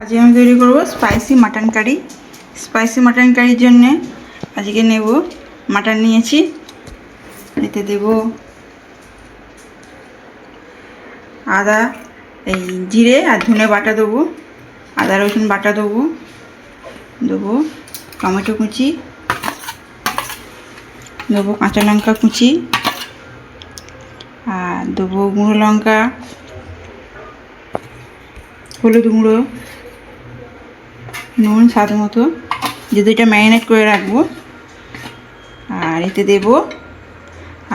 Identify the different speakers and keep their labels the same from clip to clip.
Speaker 1: আজকে আমি তৈরি করব spicy mutton curry spicy mutton কারির জন্য আজকে নেব মাটন নিয়েছি। এতে দেব আদা, এই জিরে আর ধনে বাটা দেবো। আদা, রসুন বাটা দেবো। দেবো টমেটো কুচি। দেবো কাঁচা লঙ্কা কুচি। আর দেবো গুঁড়ো লঙ্কা। হলুদ গুঁড়ো। নুন স্বাদ মতো। যে দুইটা ম্যারিনেট করে রাখব। আর এতে দেব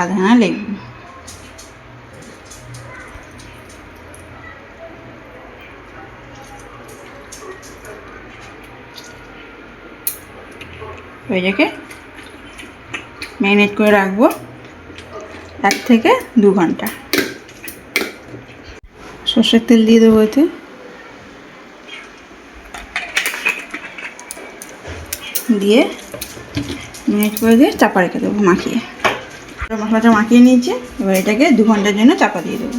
Speaker 1: আধা লেবু। ওইটাকে ম্যারিনেট করে রাখব এক থেকে দু ঘণ্টা। সর্ষের তেল দিয়ে দেবো এতে। দিয়ে মিনিট করে দিয়ে চাপা রেখে দেবো মাখিয়ে। মশলাটা মাখিয়ে নিয়েছি, এবার এটাকে দু ঘণ্টার জন্য চাপা দিয়ে দেবো।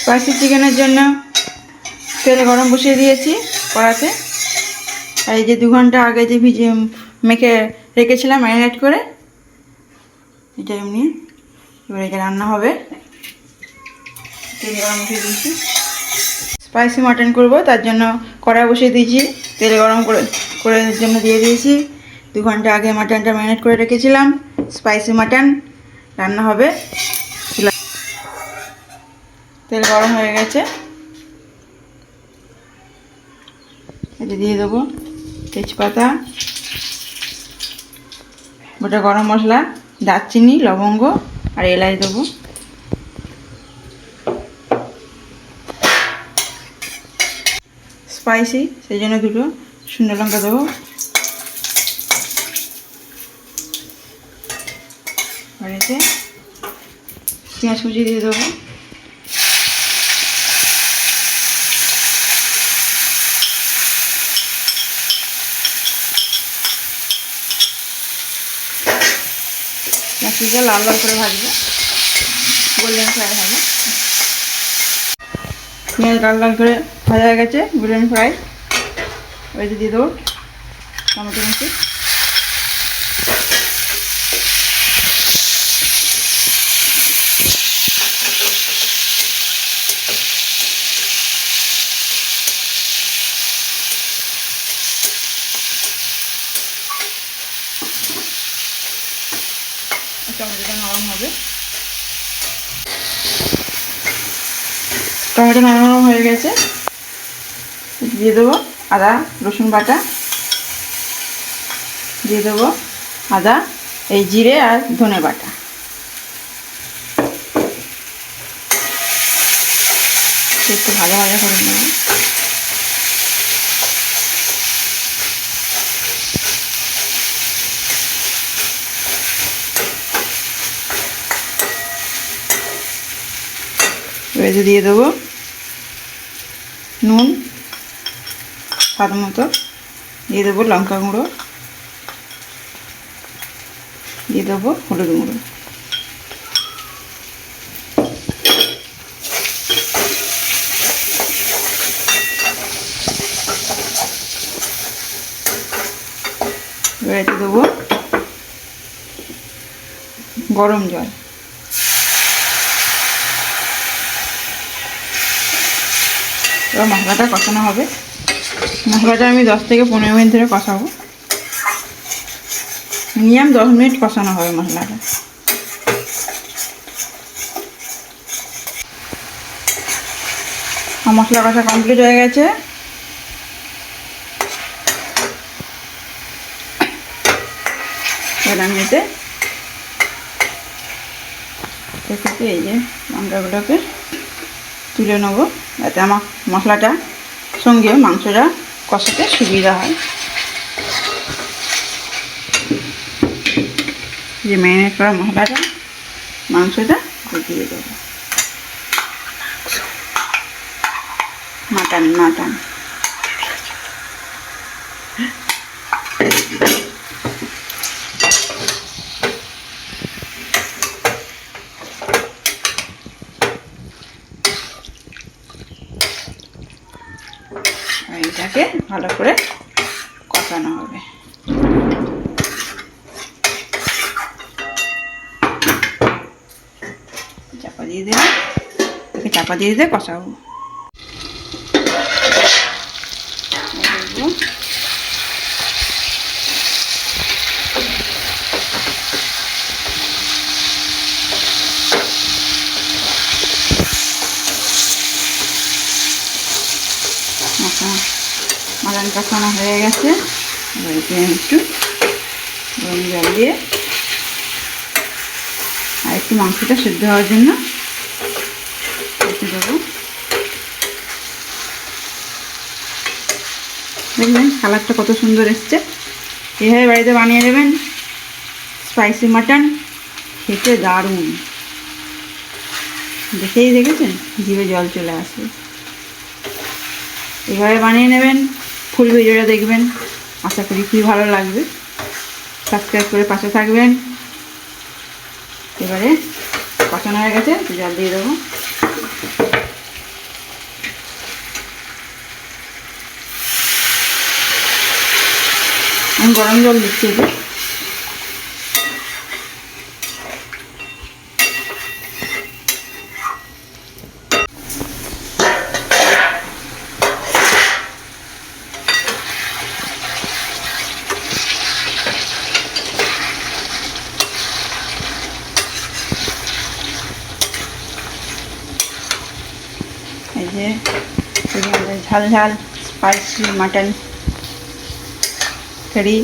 Speaker 1: স্পাইসি চিকেনের জন্য তেল গরম বসিয়ে দিয়েছি কড়াতে। আর এই যে দু ঘণ্টা আগে যে ভিজে মেখে রেখেছিলাম ম্যারিনেট করে, এটা এমনি। এবার এটা রান্না হবে। তেল গরম বসিয়ে দিয়েছি। স্পাইসি মাটন করব, তার জন্য কড়া বসিয়ে দিয়েছি, তেল গরম করে করে জন্য দিয়ে দিয়েছি। দু ঘণ্টা আগে মাটনটা ম্যারিনেট করে রেখেছিলাম স্পাইসি মাটন রান্না হবে। তেল গরম হয়ে গেছে। এটা দিয়ে দেবো তেজপাতা, গোটা গরম মশলা, দারচিনি, লবঙ্গ আর এলাচ দেবো। স্পাইসি সেই জন্য দুটো শুকনো লঙ্কা দেবো। পেঁয়াজ কুচি দিয়ে দেবো। লাল লাল করে ভাজবো। গোল্ডেন ফ্রাই হবে। পেঁয়াজ লাল লাল করে ভাজা হয়ে গেছে গোল্ডেন ফ্রাই। ওই দিয়ে দেবো টমেটো মুচি টমেটোটা নরম হবে। টমেটো নরম হয়ে গেছে। দিয়ে দেবো আদা, রসুন বাটা। দিয়ে দেবো আদা, এই জিরে আর ধনে বাটা। একটু ভাজা ভাজা করে নেব। দিয়ে দেবো নুন, স্বাদ মতো। দিয়ে দেবো লঙ্কা গুঁড়ো। দিয়ে দেবো হলুদ গুঁড়ো। এবার দেবো গরম জল। এবার মশলাটা কষানো হবে। মশলাটা আমি দশ থেকে পনেরো মিনিট ধরে কষাবো। মিনিমাম দশ মিনিট কষানো হবে মশলাটা। মশলা কষা কমপ্লিট হয়ে গেছে। এতে এই যে লঙ্কাগুলোকে তুলে নেব। যাতে আমার মশলাটা, সঙ্গে মাংসটা কষাতে সুবিধা হয়। যে ম্যারিনেট করা মশলাটা, মাংসটা দিয়ে দেবো। মাটন মাটন আর এটাকে ভালো করে কষানো হবে। চাপা দিয়ে দিলাম চাপা দিয়ে দিয়ে কষাবো দেখব। মশলা মালান হয়ে গেছে। একটু গরম জল দিয়ে আর একটু মাংসটা সিদ্ধ হওয়ার জন্য দেবো। দেখবেন কালারটা কত সুন্দর এসছে। এভাবে বাড়িতে বানিয়ে নেবেন স্পাইসি মাটন খেতে দারুণ। দেখেই দেখেছেন? জিভে জল চলে আসবে এভাবে বানিয়ে নেবেন। ফুল ভিডিওটা দেখবেন। আশা করি খুবই ভালো লাগবে। সাবস্ক্রাইব করে পাশে থাকবেন। এবারে কষানো হয়ে গেছে জল দিয়ে দেবো। আমি গরম জল দিচ্ছি এতে এই যে এই যে আমাদের ঝাল ঝাল স্পাইসি মাটন কারি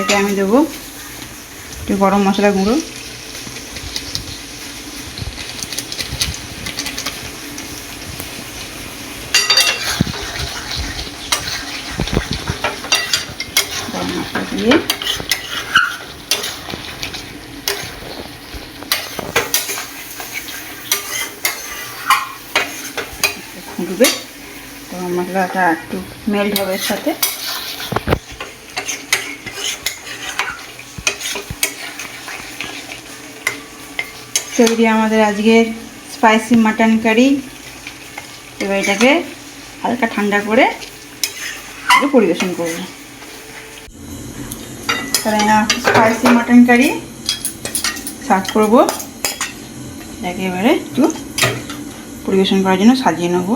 Speaker 1: এতে আমি দেবো একটু গরম মশলা গুঁড়ো। গরম মশলা দিয়ে ফুটবে গরম মশলাটা একটু মেল্ট হবে এর সাথে। তৈরি আমাদের আজকের স্পাইসি মাটন কারি এবার এটাকে হালকা ঠান্ডা করে একটু পরিবেশন করব। তাহলে স্পাইসি মাটন কারি সার্ভ করব। এটাকে এবারে একটু পরিবেশন করার জন্য সাজিয়ে নেব।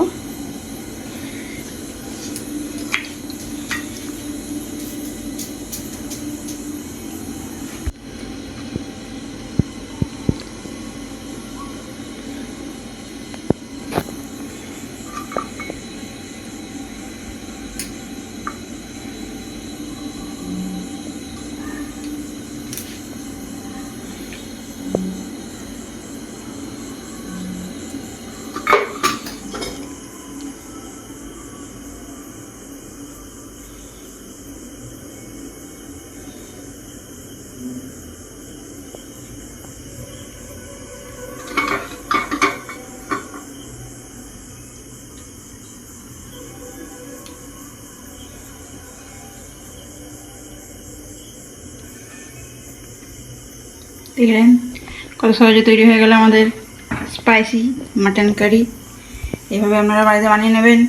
Speaker 1: দেখলেন কত সহজে তৈরি হয়ে গেল আমাদের স্পাইসি মাটন কারি এইভাবে আপনারা বাড়িতে বানিয়ে নেবেন।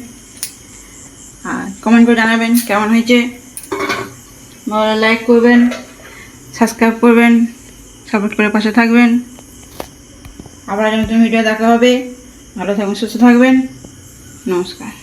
Speaker 1: আর কমেন্ট করে জানাবেন কেমন হয়েছে। ভালো লাইক করবেন সাবস্ক্রাইব করবেন সাপোর্ট করে পাশে থাকবেন। আবার নতুন ভিডিও দেখা হবে। ভালো থাকবেন, সুস্থ থাকবেন। নমস্কার।